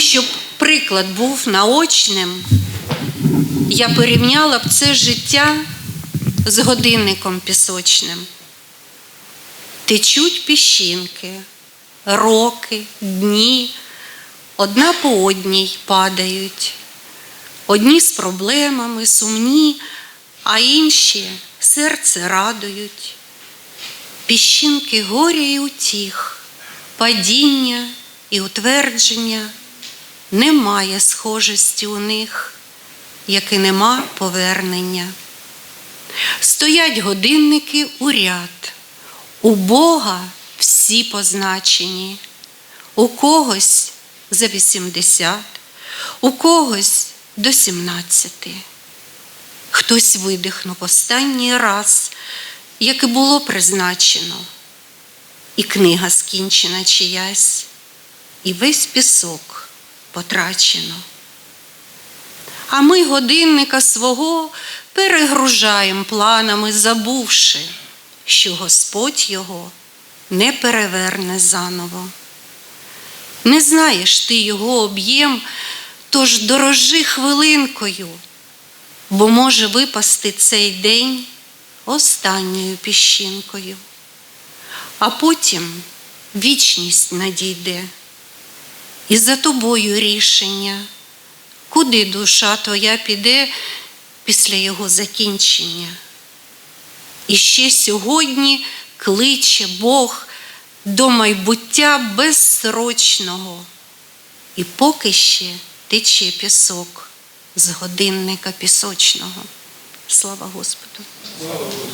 щоб приклад був наочним, я порівняла б це життя з годинником пісочним. Течуть піщинки, роки, дні, одна по одній падають. Одні з проблемами, сумні, а інші серце радують. Піщинки горя і утіх, падіння і утвердження, немає схожості у них, як і нема повернення. Стоять годинники у ряд, у Бога всі позначені, у когось за 80, у когось до 17. Хтось видихнув останній раз, як і було призначено, і книга скінчена чиясь, і весь пісок потрачено. А ми годинника свого перегружаємо планами, забувши, що Господь його не переверне заново. Не знаєш ти його об'єм, тож дорожи хвилинкою, бо може випасти цей день останньою піщинкою, а потім вічність надійде, і за тобою рішення, куди душа твоя піде після його закінчення. І ще сьогодні кличе Бог до майбуття безсрочного, і поки ще тече пісок з годинника пісочного. Слава Господу! Слава Богу.